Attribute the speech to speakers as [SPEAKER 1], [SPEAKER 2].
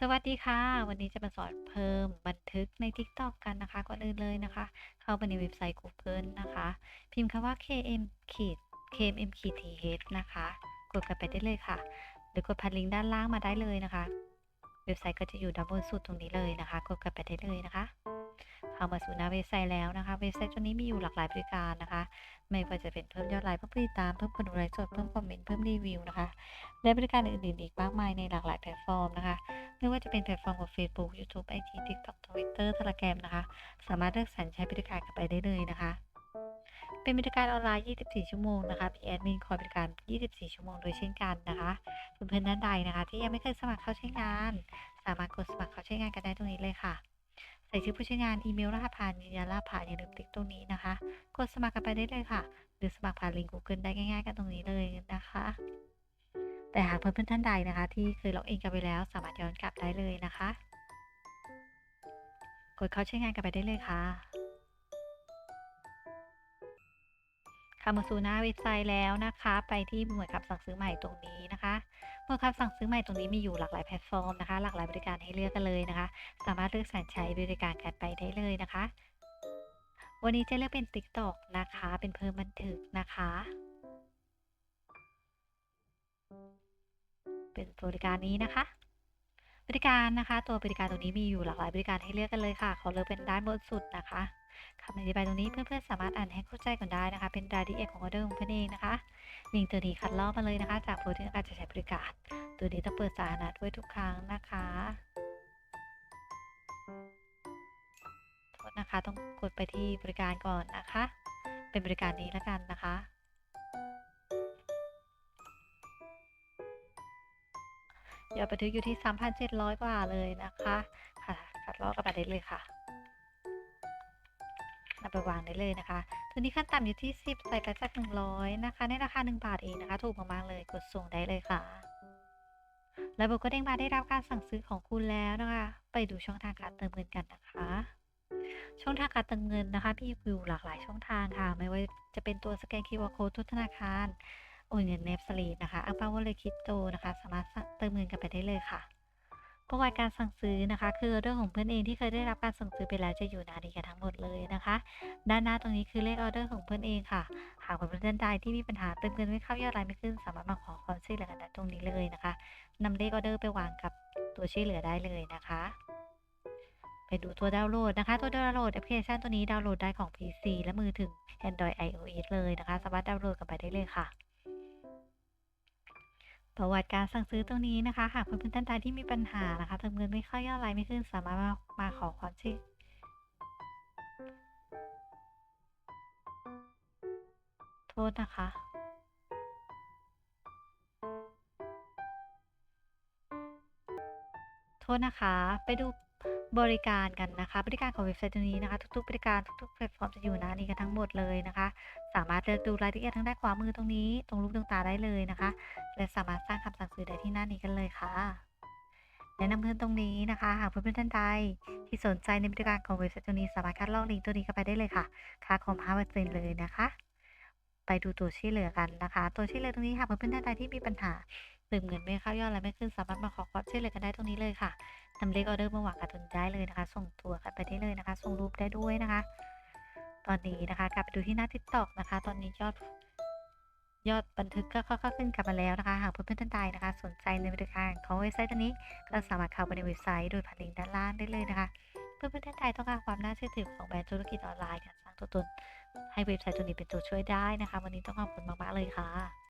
[SPEAKER 1] สวัสดีค่ะ วันนี้จะมาสอนเพิ่มบันทึกใน TikTok กันนะคะก่อนอื่นเลยนะคะ เข้าไปในเว็บไซต์ Google นะคะ พิมพ์คำว่า km ขีด kmm ขีด th นะคะ กดกันไปได้เลยค่ะ หรือกดพันลิงก์ด้านล่างมาได้เลยนะคะ เว็บไซต์ก็จะอยู่ด้านบนสุดตรงนี้เลยนะคะ กดกันไปได้เลยนะคะ เข้ามาสู่หน้าเว็บไซต์แล้วนะคะเว็บไซต์ตัวนี้มีอยู่หลากหลายบริการนะคะ ไม่ว่าจะเป็นเพิ่มยอดไลค์เพิ่มติดตามเพิ่มคนดูไลฟ์สดเพิ่มคอมเมนต์เพิ่มรีวิวนะคะและบริการอื่นๆอีกมากมายในหลากหลายแพลตฟอร์มนะคะไม่ว่าจะเป็นแพลตฟอร์มของ Facebook YouTube IG TikTok Twitter Telegram นะคะ สามารถเลือกสรรใช้บริการกันไปได้เลยนะคะเป็นบริการออนไลน์ 24 ชั่วโมงนะคะมีแอดมินคอยบริการ 24 ชั่วโมงโดยเช่นกันนะคะ เพื่อนๆท่านใดนะคะ ที่ยังไม่เคยสมัครเข้าใช้งาน สามารถกดสมัครเข้าใช้งานกันได้ตรงนี้เลยค่ะ ใส่ชื่อผู้ใช้งานอีเมลรหัสผ่านยืนยันรหัสผ่านอย่าลืมติ๊กตรงนี้นะคะ กดสมัครกันไปได้เลยค่ะ หรือสมัครผ่านลิงก์ Google ได้ง่ายๆ กันตรงนี้เลยนะคะ แต่หากเพื่อนๆท่านใดนะคะ ที่เคยล็อกอินกันไปแล้ว สามารถย้อนกลับได้เลยนะคะ กดเข้าใช้งานกันไปได้เลยค่ะเข้ามาสู่หน้าเว็บไซต์แล้วนะคะ ไปที่หมวดคำสั่งซื้อใหม่ตรงนี้นะคะ หมวดคำสั่งซื้อใหม่ตรงนี้มีอยู่หลากหลายแพลตฟอร์มนะคะ หลากหลายบริการให้เลือกกันเลยนะคะ สามารถเลือกสรรใช้บริการกันไปได้เลยนะคะ วันนี้จะเลือกเป็น TikTok นะคะ เป็นเพิ่มบันทึกนะคะ เป็นบริการนี้นะคะบริการนะคะ ตัวบริการตรงนี้มีอยู่หลากหลายบริการให้เลือกกันเลยค่ะ ขอเลือกเป็นด้านบนสุดนะคะ คำอธิบายตรงนี้เพื่อนๆสามารถอ่านให้เข้าใจก่อนได้นะคะ เป็นรายละเอียดของออเดอร์ของเพื่อนเองนะคะลิงตัวนี้คัดลอกมาเลยนะคะ จากผู้ที่ต้องการจะใช้บริการ ตัวนี้ต้องเปิดสาธารณะด้วยทุกครั้งนะคะโทษนะคะต้องกดไปที่บริการก่อนนะคะ เป็นบริการนี้แล้วกันนะคะยอดบันทึกอยู่ที่ 3,700 กว่าเลยนะคะ ค่ะ คัดลอกกันไปได้เลยค่ะ นำไปวางได้เลยนะคะ ตัวนี้ขั้นต่ำอยู่ที่ 10 ใส่ไปสัก100 นะคะ ในราคา 1 บาทเองนะคะ ถูกมากๆเลย กดส่งได้เลยค่ะ ระบบก็เด้งมาได้รับการสั่งซื้อของคุณแล้วนะคะ ไปดูช่องทางการเติมเงินกันนะคะ ช่องทางการเติมเงินนะคะมีอยู่หลากหลายช่องทางค่ะ ไม่ว่าจะเป็นตัวสแกน QR Code ทุกธนาคาร โอนเงินเนฟสลีนะคะอังเปาวอลเลคิปโตนะคะ สามารถเติมเงินกันไปได้เลยค่ะ ประวัติการสั่งซื้อนะคะ คือเรื่องของเพื่อนเองที่เคยได้รับการสั่งซื้อไปแล้วจะอยู่หน้านี้กันทั้งหมดเลยนะคะ ด้านหน้าตรงนี้คือเลขออเดอร์ของเพื่อนเองค่ะหากเพื่อนใดที่มีปัญหาเติมเงินไม่เข้ายอดไลน์ไม่ขึ้น สามารถมาขอความช่วยเหลือกันตรงนี้เลยนะคะนำเลขออเดอร์ไปวางกับตัวช่วยเหลือได้เลยนะคะไปดูตัวดาวน์โหลดนะคะ ตัวดาวน์โหลดแอปพลิเคชันตัวนี้ดาวน์โหลดได้ของ PC และมือถือ Android iOS เลยนะคะ สามารถดาวน์โหลดกันไปได้เลยค่ะ ประวัติการสั่งซื้อตรงนี้นะคะ หากเพื่อนท่านใดที่มีปัญหานะคะทำเงินไม่เข้ายอดไลน์ไม่ขึ้น สามารถมามาขอความช่วยโทษนะคะ โทษนะคะ ไปดู บริการกันนะคะ บริการของเว็บไซต์ตัวนี้นะคะ ทุกๆ บริการทุกๆแพลตฟอร์มจะอยู่หน้านี้กันทั้งหมดเลยนะคะ สามารถเลือกดูรายละเอียดทางด้านขวามือตรงนี้ ตรงรูปดวงตาได้เลยนะคะ และสามารถสร้างคำสั่งซื้อได้ที่หน้านี้กันเลยค่ะแนะนำเพื่อนตรงนี้นะคะ หากเพื่อนๆท่านใดที่สนใจในบริการของเว็บไซต์ตัวนี้ สามารถคัดลอกลิงก์ตัวนี้เข้าไปได้เลยค่ะ ค่าคอม5%เลยนะคะ ไปดูตัวช่วยเหลือกันนะคะ ตัวช่วยเหลือตรงนี้หากเพื่อนๆท่านใดที่มีปัญหา เติมเงินไม่เข้ายอดและไรไม่ขึ้นสามารถมาขอความช่วยเหลือกันได้ตรงนี้เลยค่ะนำเลขออเดอร์มาวางกับตรงนี้ได้เลยนะคะ ส่งตัวกันไปได้เลยนะคะ ส่งรูปได้ด้วยนะคะ ตอนนี้นะคะ กลับไปดูที่หน้า TikTok นะคะ ตอนนี้ยอดยอดบันทึกก็ค่อยๆขึ้นกลับมาแล้วนะคะ หากเพื่อนๆท่านใดนะคะ สนใจในบริการของเว็บไซต์ตัวนี้ ก็สามารถเข้าไปในเว็บไซต์โดยผ่านลิงก์ด้านล่างได้เลยนะคะ เพื่อนๆท่านใดต้องการความน่าเชื่อถือของแบรนด์ธุรกิจออนไลน์การสร้างตัวตนให้เว็บไซต์ตัวนี้เป็นตัวช่วยได้นะคะ วันนี้ต้องขอบคุณมากๆเลยค่ะ